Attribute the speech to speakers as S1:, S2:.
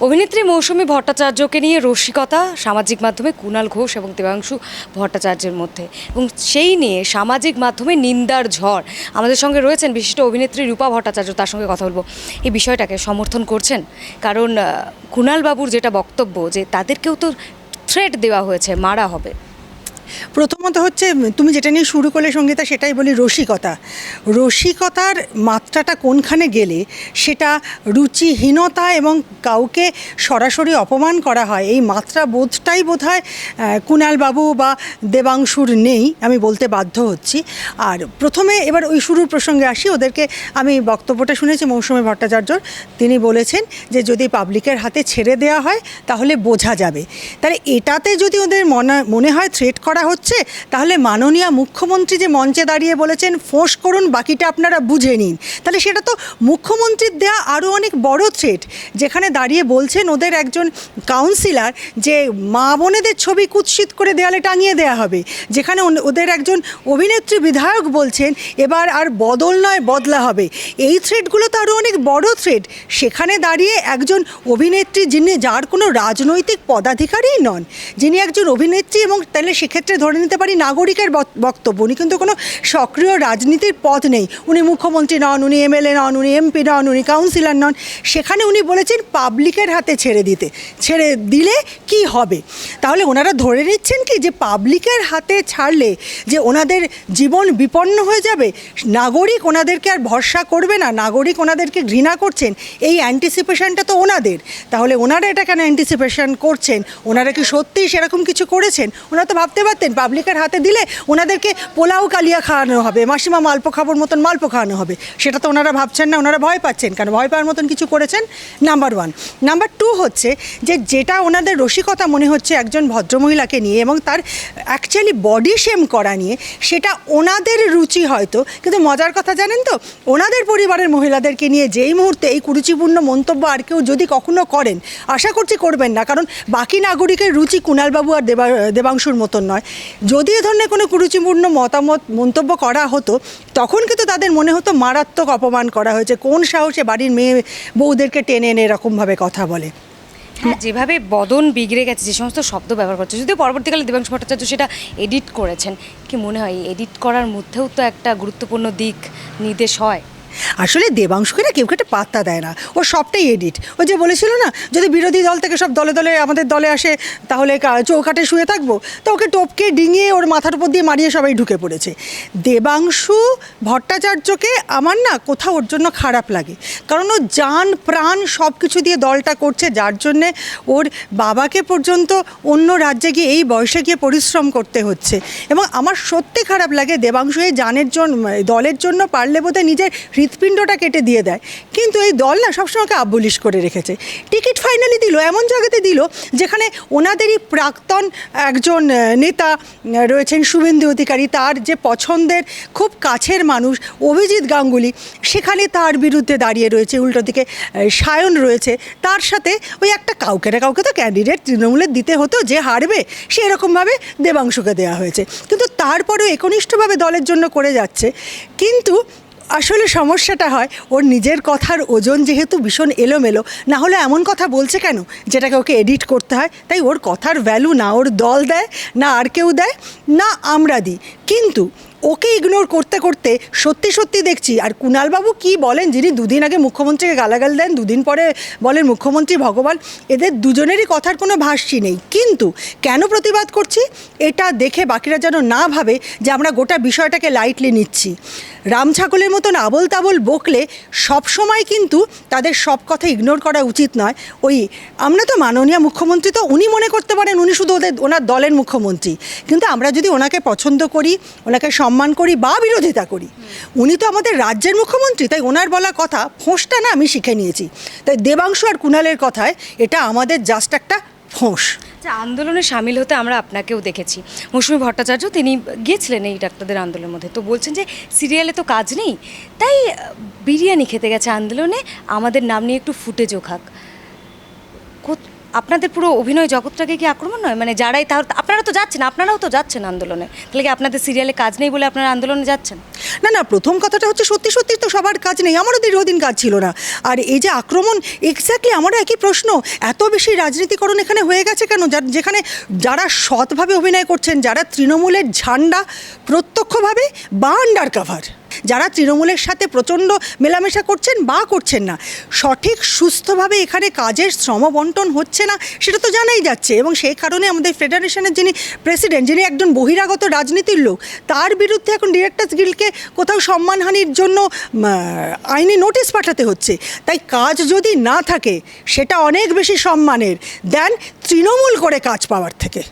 S1: অভিনেত্রী মৌসুমী ভট্টাচার্যকে নিয়ে রসিকতা সামাজিক মাধ্যমে কুণাল ঘোষ এবং দেবাংশু ভট্টাচার্যের মধ্যে। এবং সেই নিয়ে সামাজিক মাধ্যমে নিন্দার ঝড়। আমাদের সঙ্গে রয়েছেন বিশিষ্ট অভিনেত্রী রূপা ভট্টাচার্য, তার সঙ্গে কথা বলব। এই বিষয়টাকে সমর্থন করছেন। কারণ কুণালবাবুর বাবুর যেটা বক্তব্য যে, তাদেরকেও তো থ্রেট দেওয়া হয়েছে, মারা হবে।
S2: প্রথমত হচ্ছে তুমি যেটা নিয়ে শুরু করলে সঙ্গীতা, সেটাই বলি রসিকতা। রসিকতার মাত্রাটা কোনখানে গেলে সেটা রুচিহীনতা এবং কাউকে সরাসরি অপমান করা হয়, এই মাত্রা বোধটাই বোধ হয় কুণাল বাবু বা দেবাংশুর নেই, আমি বলতে বাধ্য হচ্ছি। আর প্রথমে এবার ওই শুরুর প্রসঙ্গে আসি, ওদেরকে আমি বক্তব্যটা শুনেছি, মৌসুমী ভট্টাচার্যর। তিনি বলেছেন যে, যদি পাবলিকের হাতে ছেড়ে দেওয়া হয়, তাহলে বোঝা যাবে। তাহলে এটাতে যদি ওদের মনে মনে হয় থ্রেট করা হচ্ছে, তাহলে মাননীয় মুখ্যমন্ত্রী যে মঞ্চে দাঁড়িয়ে বলেছেন, ফোঁস করুন, বাকিটা আপনারা বুঝে নিন। তাহলে সেটা তো মুখ্যমন্ত্রীর দেয়া আরও অনেক বড় থ্রেট যেখানে দাঁড়িয়ে বলছেন ওদের একজন কাউন্সিলার যে মা বোনেদের ছবি কুৎসিত করে দেয়ালে টাঙিয়ে দেওয়া হবে, যেখানে ওদের একজন অভিনেত্রী বিধায়ক বলছেন, এবার আর বদল নয়, বদলা হবে। এই থ্রেটগুলো তো আরও অনেক বড় থ্রেট সেখানে দাঁড়িয়ে একজন অভিনেত্রী যিনি যার কোনো রাজনৈতিক পদাধিকারীই নন, যিনি একজন অভিনেত্রী এবং তাহলে সেক্ষেত্রে ধরে নিতে পারি নাগরিকের বক- বক্তব্য। উনি কিন্তু কোনো সক্রিয় রাজনীতির পথ নেই। উনি মুখ্যমন্ত্রী নন, উনি এমএলএ নন, উনি এমপি নন, উনি কাউন্সিলর নন। সেখানে উনি বলেছেন পাবলিকের হাতে ছেড়ে দিতে। ছেড়ে দিলে কি হবে? তাহলে ওনারা ধরে নিচ্ছেন কি যে পাবলিকের হাতে ছাড়লে যে ওনাদের জীবন বিপন্ন হয়ে যাবে, নাগরিক ওনাদেরকে আর ভরসা করবে না, নাগরিক ওনাদেরকে ঘৃণা করছেন, এই অ্যান্টিসিপেশনটা তো ওনাদের। তাহলে ওনারা এটা কেন অ্যান্টিসিপেশন করছেন? ওনারা কি সত্যিই সেরকম কিছু করেছেন? ওনারা তো ভাবতে পারতেন পাবলিকের হাতে দিলে ওনাদেরকে পোলাও কালিয়া খাওয়ানো হবে, মাসিমা মালপো খাবার মতন মালপো খাওয়ানো হবে। সেটা তো ওনারা ভাবছেন না, ওনারা ভয় পাচ্ছেন, কারণ ভয় পাওয়ার মতন কিছু করেছেন। নাম্বার ওয়ান নাম্বার টু হচ্ছে যে যেটা ওনাদের রসিকতা মনে হচ্ছে একজন ভদ্রমহিলাকে নিয়ে এবং তার অ্যাকচুয়ালি বডি শেম করা নিয়ে, সেটা ওনাদের রুচি হয়তো, কিন্তু মজার কথা জানেন তো, ওনাদের পরিবারের মহিলাদেরকে নিয়ে যেই মুহূর্তে এই কুরুচিপূর্ণ মন্তব্য আর কেউ যদি কখনো করেন, আশা করছি করবেন না, কারণ বাকি নাগরিকের রুচি কুণালবাবু আর দেবা, দেবাংশুর মতন নয়। যদি এ ধরনের কোনো কুরুচিপূর্ণ মতামত, মন্তব্য করা হতো, তখন কিন্তু তাদের মনে হতো মারাত্মক অপমান করা হয়েছে। কোন সাহসে বাড়ির মেয়ে বউদেরকে টেনে এনে এরকমভাবে কথা বলে?
S1: হ্যাঁ যেভাবে বদন বিগড়ে গেছে, যে সমস্ত শব্দ ব্যবহার করছে, যদিও পরবর্তীকালে দেবাংশু ভট্টাচার্য সেটা এডিট করেছেন। কি মনে হয় এডিট করার মধ্যেও তো একটা গুরুত্বপূর্ণ দিক নির্দেশ হয়?
S2: আসলে দেবাংশুকে না কেউ একটা পাত্তা দেয় না। ও সবটাই এডিট ও যে বলেছিল না, যদি বিরোধী দল থেকে সব দলে দলে আমাদের দলে আসে, তাহলে চৌকাঠে শুয়ে থাকব। তো ওকে টপকে ডিঙিয়ে ওর মাথার উপর দিয়ে মারিয়ে সবাই ঢুকে পড়েছে। দেবাংশু ভট্টাচার্যকে আমার না কোথাও ওর জন্য খারাপ লাগে। কারণ ও যান, প্রাণ সব কিছু দিয়ে দলটা করছে, যার জন্যে ওর বাবাকে পর্যন্ত অন্য রাজ্যে গিয়ে এই বয়সে গিয়ে পরিশ্রম করতে হচ্ছে। এবং আমার সত্যি খারাপ লাগে দেবাংশু এই জানের জন্য দলের জন্য পারলে বোধহয় নিজের হৃৎপিণ্ডটা কেটে দিয়ে দেয়। কিন্তু এই দল না সবসময় ওকে আবলিশ করে রেখেছে। টিকিট ফাইনালি দিল, এমন জায়গাতে দিল, যেখানে ওনাদেরই প্রাক্তন একজন নেতা রয়েছেন শুভেন্দু অধিকারী। তার যে পছন্দের খুব কাছের মানুষ অভিজিৎ গাঙ্গুলি, সেখানে তার বিরুদ্ধে দাঁড়িয়ে রয়েছে, উল্টো দিকে সায়ন রয়েছে। তার সাথে ওই একটা কাউকে না কাউকে তো ক্যান্ডিডেট তৃণমূলের দিতে হতো, যে হারবে, সে এরকমভাবে দেবাংশুকে দেওয়া হয়েছে। কিন্তু তারপরেও একনিষ্ঠভাবে দলের জন্য করে যাচ্ছে। কিন্তু আসলে সমস্যাটা হয়, ওর নিজের কথার ওজন যেহেতু ভীষণ এলোমেলো, না হলে এমন কথা বলছে কেন? যেটাকে ওকে এডিট করতে হয়, তাই ওর কথার ভ্যালু না ওর দল দেয়, না আর কেউ দেয়, না আমরা দিই। কিন্তু ওকে ইগনোর করতে করতে সত্যি সত্যি দেখছি, আর কুণালবাবু কি বলেন যিনি দুদিন আগে মুখ্যমন্ত্রীকে গালাগাল দেন, দুদিন পরে বলেন মুখ্যমন্ত্রী ভগবান, এদের দুজনেরই কথার কোনো ভাষ্যি নেই। কিন্তু কেন প্রতিবাদ করছি? এটা দেখে বাকিরা যেন না ভাবে যে আমরা গোটা বিষয়টাকে লাইটলি নিচ্ছি। রাম ছাগলের মতন আবল তাবল বকলে সবসময় কিন্তু তাদের সব কথা ইগনোর করা উচিত নয়। ওই আমরা তো মাননীয় মুখ্যমন্ত্রী তো উনি মনে করতে পারেন উনি শুধু ওদের, ওনার দলের মুখ্যমন্ত্রী। কিন্তু আমরা যদি ওনাকে পছন্দ করি, ওনাকে সম্মান করি বা বিরোধিতা করি। উনি তো আমাদের রাজ্যের মুখ্যমন্ত্রী, তাই ওনার বলা কথা ফোঁসটা না আমি শিখে নিয়েছি। তাই দেবাংশু আর কুণালের কথায় এটা আমাদের জাস্ট একটা ফোঁস।
S1: আচ্ছা আন্দোলনে সামিল হতে আমরা আপনাকেও দেখেছি। মৌসুমী ভট্টাচার্য, তিনি গিয়েছিলেন এই ডাক্তারদের আন্দোলনের মধ্যে। তো বলছেন যে, সিরিয়ালে তো কাজ নেই। তাই বিরিয়ানি খেতে গেছে আন্দোলনে। আমাদের নাম নিয়ে একটু ফুটেজও খাক। আপনাদের পুরো অভিনয় জগৎটাকে কি আক্রমণ নয়? মানে যারাই তাহলে আপনারা তো যাচ্ছেন, আপনারাও তো যাচ্ছেন আন্দোলনে। তাহলে কি আপনাদের সিরিয়ালে কাজ নেই বলে আপনারা আন্দোলনে যাচ্ছেন?
S2: না না, প্রথম কথাটা হচ্ছে সত্যি সত্যি তো সবার কাজ নেই। আমারও দীর্ঘদিন কাজ ছিল না। আর এই যে আক্রমণ এক্স্যাক্টলি আমারও একই প্রশ্ন। এত বেশি রাজনীতিকরণ এখানে হয়ে গেছে কেন? যেখানে যারা সৎভাবে অভিনয় করছেন, যারা তৃণমূলের ঝান্ডা প্রত্যক্ষভাবে বা আন্ডার কাভার যারা তৃণমূলের সাথে প্রচণ্ড মেলামেশা করছেন বা করছেন না, সঠিক সুস্থভাবে এখানে কাজের শ্রমবন্টন হচ্ছে না সেটা তো জানাই যাচ্ছে এবং সেই কারণে আমাদের ফেডারেশনের যিনি প্রেসিডেন্ট যিনি একজন বহিরাগত রাজনীতির লোক, তার বিরুদ্ধে এখন ডিরেক্টর্স গিল্ডকে কোথাও সম্মানহানির জন্য আইনি নোটিশ পাঠাতে হচ্ছে। তাই কাজ যদি না থাকে, সেটা অনেক বেশি সম্মানের। দেন তৃণমূল করে কাজ পাওয়ার থেকে।